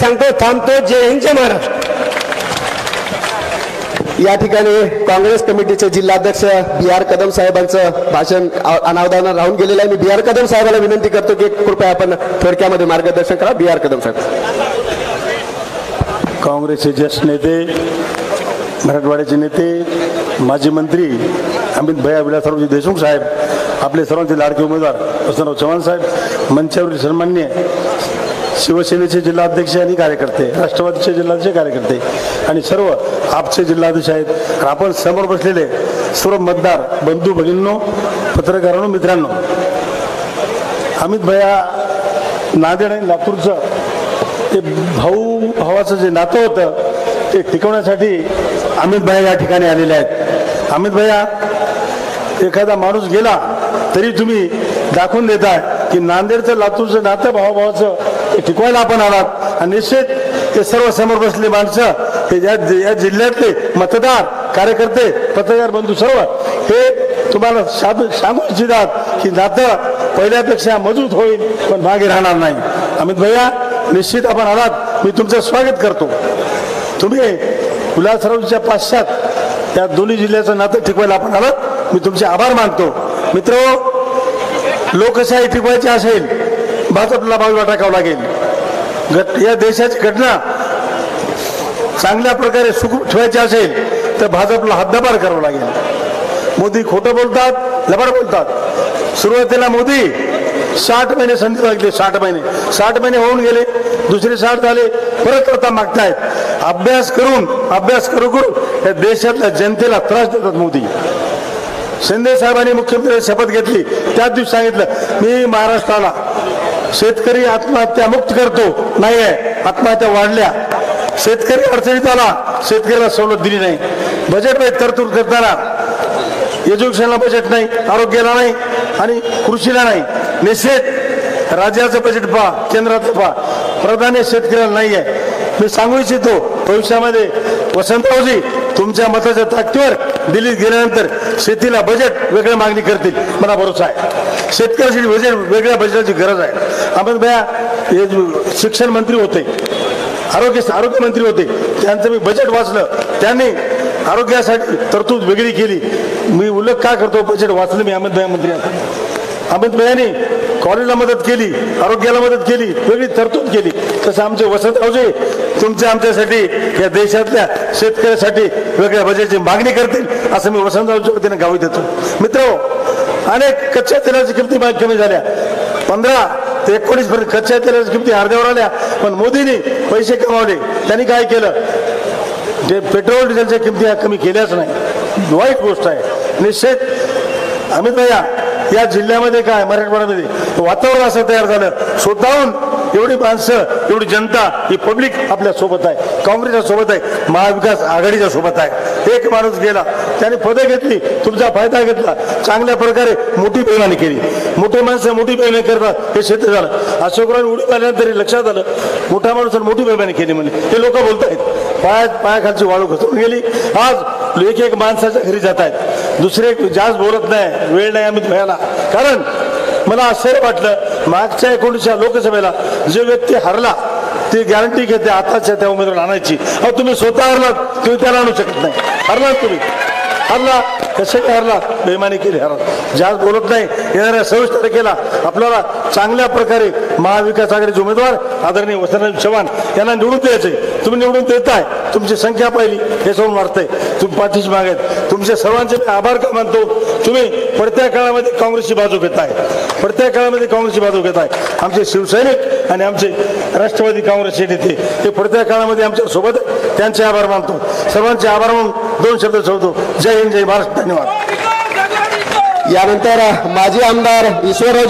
सांगतो थांबतो जय हिंद जय महाराष्ट्र. या ठिकाणी काँग्रेस कमिटीचे जिल्हाध्यक्ष बी आर कदम साहेबांचं भाषण अ- अनावधानात राहून गेलेलं आहे. मी बी आर कदम साहेबांना विनंती करतो की कृपया आपण थोडक्यामध्ये मार्गदर्शन करा. बी आर कदम साहेब. काँग्रेसचे ज्येष्ठ नेते मराठवाड्याचे नेते माजी मंत्री अमित भैया विलासरावजी देशमुख साहेब आपले सर्वांचे लाडके उमेदवार वसंतराव चव्हाण साहेब मंचावरील सन्मान्य शिवसेनेचे जिल्हाध्यक्ष आणि कार्यकर्ते राष्ट्रवादीचे जिल्हाध्यक्ष कार्यकर्ते आणि सर्व आपचे जिल्हाध्यक्ष आहेत. आपण समोर बसलेले सर्व मतदार बंधू भगिनींनो पत्रकारांनो मित्रांनो अमित भया नांदेड आणि लातूरचं ते भाऊ भावाचं जे नातं होतं ते टिकवण्यासाठी अमित भया या ठिकाणी आलेले आहेत. अमित भया एखादा माणूस गेला तरी तुम्ही दाखवून देताय की नांदेडचं लातूरचं नातं भावाभावाचं टिकवायला आपण आलात. आणि निश्चित ते सर्व समोर बसले माणसं हे या या जिल्ह्यातले मतदार कार्यकर्ते पत्रकार बंधू सर्व हे तुम्हाला साधू सांगू इच्छितात की नातं पहिल्यापेक्षा मजबूत होईल पण मागे राहणार नाही. अमित भैया निश्चित आपण आलात. मी तुमचं स्वागत करतो. तुम्ही उल्हासरावच्या पाश्चात त्या दोन्ही जिल्ह्याचं नातं टिकवायला आपण आलात. मी तुमचे आभार मानतो. मित्र हो, लोकशाही टिकवायची असेल भाजपला बाजूला टाकावं लागेल. घट या देशाची घटना चांगल्या प्रकारे सुख ठेवायची असेल तर भाजपला हद्दपार करावं लागेल. मोदी खोटं बोलतात लबाड बोलतात. सुरुवातीला मोदी साठ महिने संधी लागली साठ महिने. साठ महिने होऊन गेले दुसरे साठ झाले परत आता मागतायत. अभ्यास करून अभ्यास करू करू या देशातल्या जनतेला त्रास देतात मोदी. शिंदे साहेबांनी मुख्यमंत्री शपथ घेतली त्याच दिवशी सांगितलं मी महाराष्ट्राला शेतकरी आत्महत्या मुक्त करतो. नाही आहे आत्महत्या वाढल्या. शेतकरी अडचणीत आला शेतकऱ्याला सवलत दिली नाही. बजेटमध्ये तरतूद करताना. एज्युकेशनला बजेट नाही आरोग्याला नाही आणि कृषीला नाही. निश्चित राज्याचं बजेट पहा केंद्राचं पहा. प्राधान्य शेतकऱ्याला नाही आहे मी सांगू इच्छितो भविष्यामध्ये वसंतरावजी तुमच्या मताच्या ताकदीवर दिल्लीत गेल्यानंतर शेतीला बजेट वेगळ्या मागणी करतील. मला भरोसा आहे. शेतकऱ्यासाठी बजेट वेगळ्या बजेटाची गरज आहे. आपण भैया हे शिक्षण मंत्री होते आरोग्य आरोग्यमंत्री होते त्यांचं मी बजेट वाचलं. त्यांनी आरोग्यासाठी तरतूद वेगळी केली. मी उल्लेख का करतो बजेट वाचलं मी अमित भैया मंत्री असताना. कॉलेजला मदत केली आरोग्याला मदत केली वेगळी तरतूद केली. तसं आमचे वसंतरावजे तुमच्या आमच्यासाठी या देशातल्या शेतकऱ्यासाठी वेगळ्या बजेटची मागणी करतील असं मी वसंतरावच्या वतीने गावी देतो. मित्र हो, अनेक कच्च्या तेलाची किमती बाहेर कमी झाल्या. पंधरा ते एकोणीस पर्यंत कच्च्या तेलाच्या किमती अर्ध्यावर आल्या पण मोदींनी पैसे कमावले. त्यांनी काय केलं? जे पेट्रोल डिझेलच्या किमती ह्या कमी केल्याच नाही. वाईट गोष्ट आहे. निश्चित अमित भैया या जिल्ह्यामध्ये काय मराठवाड्यामध्ये वातावरण असं तयार झालं. स्वतःहून एवढी माणसं एवढी जनता ही पब्लिक आपल्यासोबत आहे. काँग्रेसच्या सोबत आहे. महाविकास आघाडीच्या सोबत आहे. एक माणूस गेला. त्याने पदं घेतली. तुमचा फायदा घेतला. चांगल्या प्रकारे मोठी बेमानी केली. मोठी माणसं मोठी बेमानी करतात हे क्षेत्र झालं. अशोकराव उडी आल्यानंतर लक्षात आलं मोठ्या माणसानं मोठी बेमानी केली म्हणजे हे लोक आहेत पाया पायाखालची वाळू घसरून गेली. आज एक एक माणसाच्या घरी जात आहेत. दुसरे जास्त बोलत नाही वेळ नाही आम्ही भयाला कारण मला आश्चर्य वाटलं मागच्या एकोणीसच्या लोकसभेला जो व्यक्ती हरला ती गॅरंटी घेते आताच्या त्या उमेदवार आणायची. अहो तुम्ही स्वतः हरलात तुम्ही त्याला आणू शकत नाही. हरलात तुम्ही. हरला कसे काय हरला बेमानी केली हरला जास्त बोलत नाही. येणाऱ्या सव्वीस तारखेला आपल्याला चांगल्या प्रकारे महाविकास आघाडीचे उमेदवार आदरणीय वसंतराव चव्हाण यांना निवडून द्यायचे तुम्ही निवडून देताय. तुमची संख्या पाहिली. हे सोडून वाटतंय तुम्ही पाठीशी मागत तुमचे सर्वांचे मी आभार का मानतो? तुम्ही पडत्या काळामध्ये काँग्रेसची बाजू घेताय. पडत्या काळामध्ये काँग्रेसची बाजू घेताय. आमचे शिवसैनिक आणि आमचे राष्ट्रवादी काँग्रेसचे नेते हे पडत्या काळामध्ये आमच्यासोबत त्यांचे आभार मानतो. सर्वांचे आभार मानून दोन शब्द सोडतो जय हिंद जय महाराष्ट्र धन्यवाद. यानंतर माजी आमदार ईश्वररावजी